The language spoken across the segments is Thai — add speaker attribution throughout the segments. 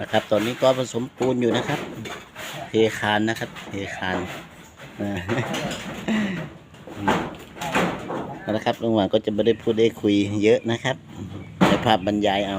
Speaker 1: นะครับ ตอนนี้ก็ผสมปูนอยู่นะครับเทคานนะครับเทคานนะครับระหว่างก็จะไม่ได้พูดได้คุยเยอะนะครับในภาพบรรยายเอา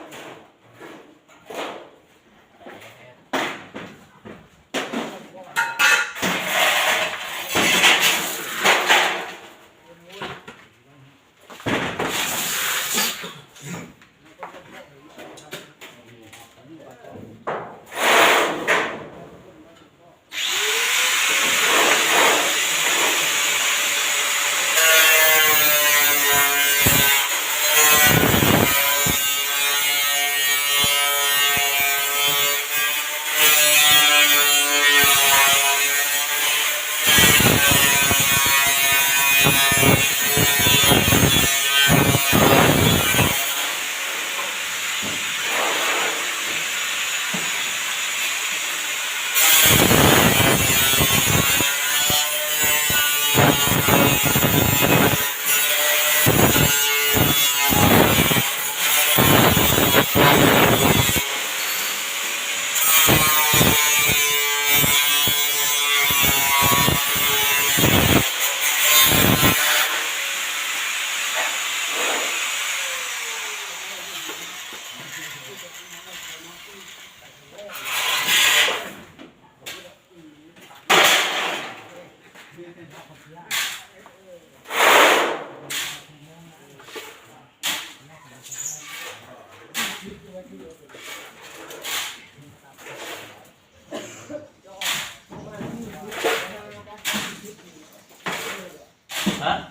Speaker 1: ฮะ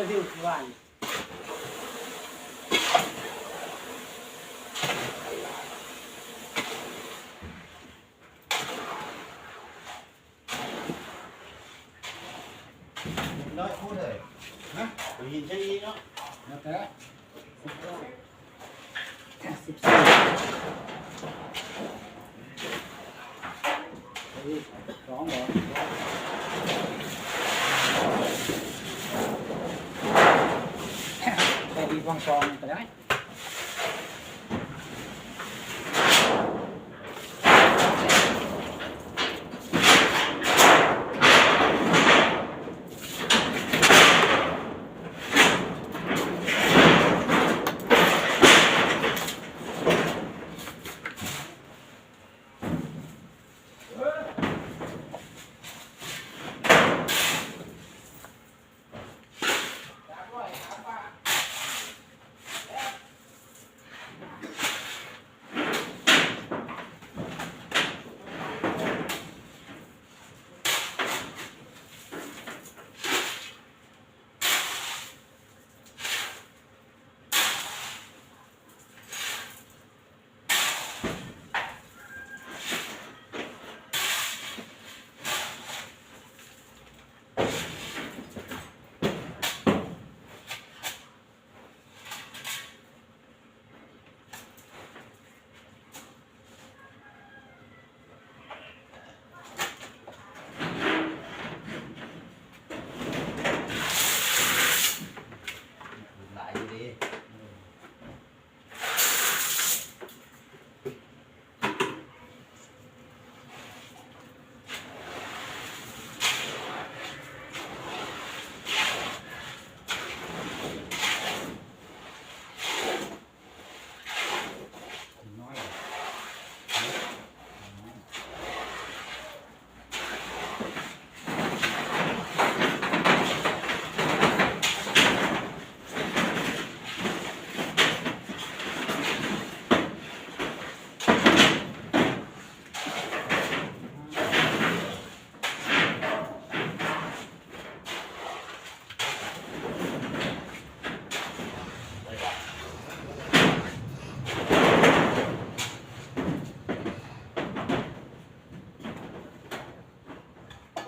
Speaker 1: อที่
Speaker 2: บ้า
Speaker 1: นน้
Speaker 3: อ
Speaker 1: ยพูดเลยฮะไปยินใช่ยินเนาะ
Speaker 3: แล้วแต่สิบสี่สองเหรอ แต่ดีว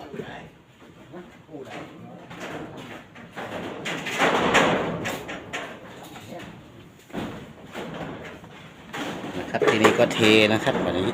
Speaker 3: นะ
Speaker 1: ครับทีนี้ก็เทนะครับวันนี้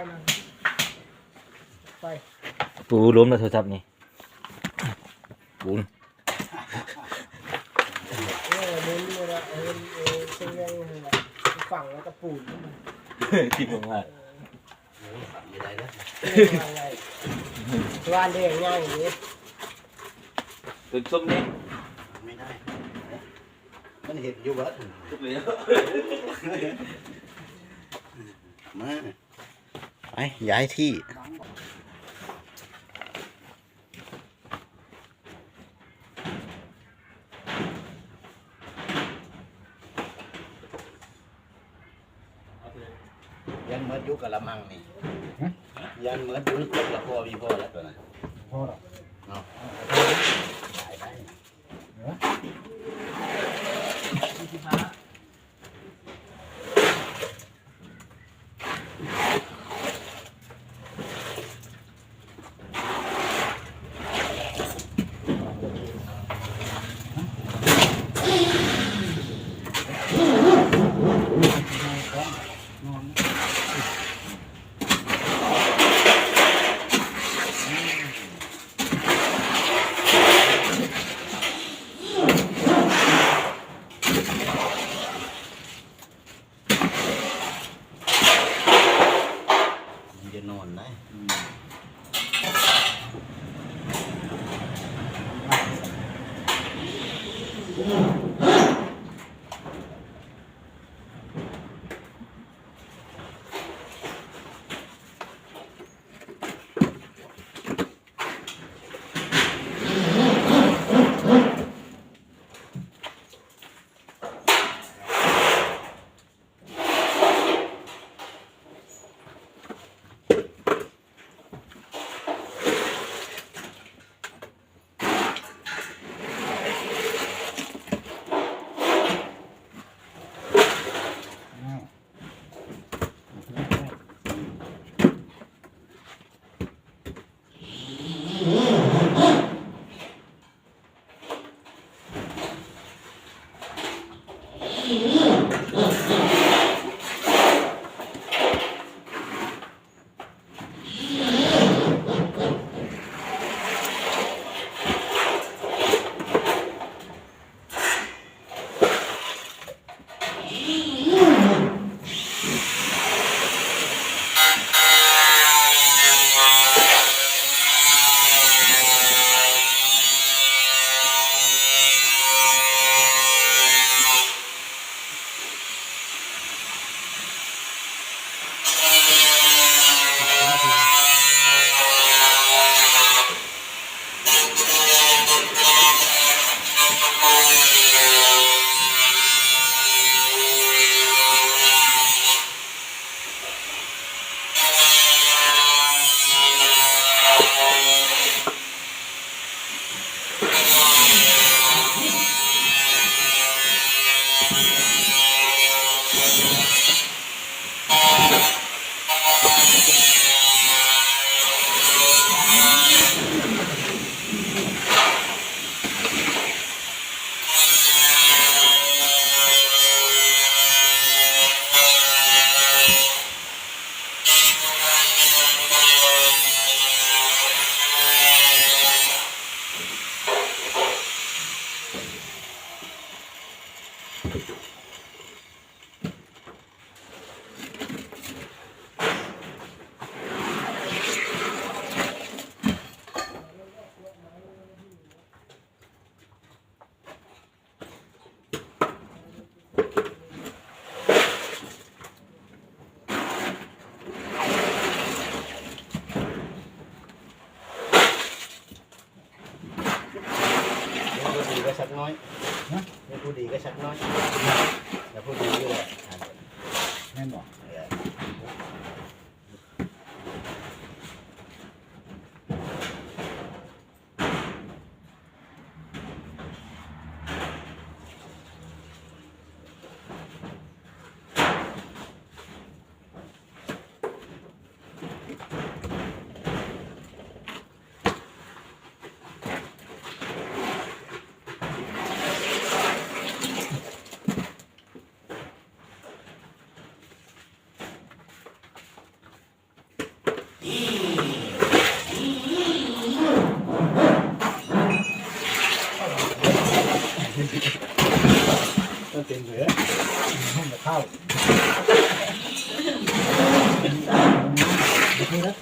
Speaker 3: ปักไฟมันปักไฟ
Speaker 2: ปูล้มแล้วโทรศัพท์นี่ปูน
Speaker 3: เออเดินดูนะเออเออเชียงเลยนะฝั่งแล้วก็ปูนขึ้นมา
Speaker 2: ที่ผมว่า
Speaker 1: โอ้ยสั่งยังไงนะ
Speaker 3: เอออะไรว่าเรื่องง่ายอย่างนี้
Speaker 2: ตัวส้มนี่
Speaker 1: ไม่ได้ มันเห็นอยู่วัด
Speaker 2: ทุกเลย
Speaker 1: มาไป ย้ายที่ ยันเมื่อยุกกะละมังนี่ ยันเมื่อยุกกับละพ่อมีพ่อแล้วตัวนั้น
Speaker 3: พอหรอก
Speaker 1: เนาะ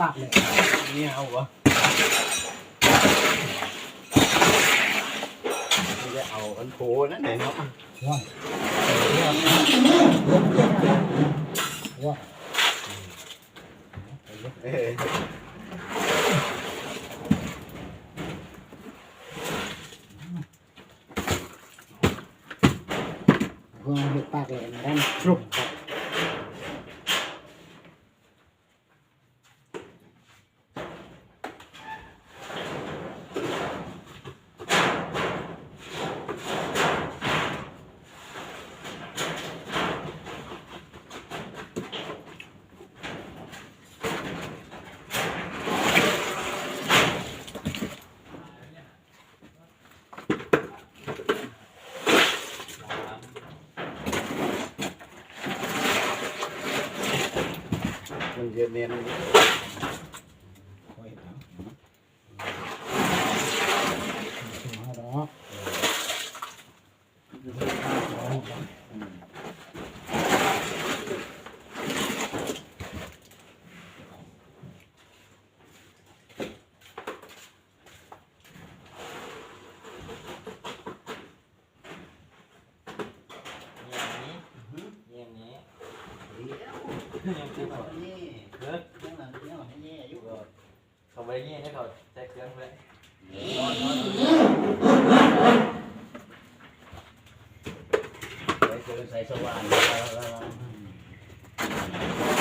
Speaker 1: ากเล
Speaker 3: ย
Speaker 1: นี่เอาวะไม่ได้เอาอันโคนั่นไหน
Speaker 2: เนาะ
Speaker 1: ว้า
Speaker 2: ว
Speaker 1: ว้า
Speaker 3: ว getting in. ใส่สว่าน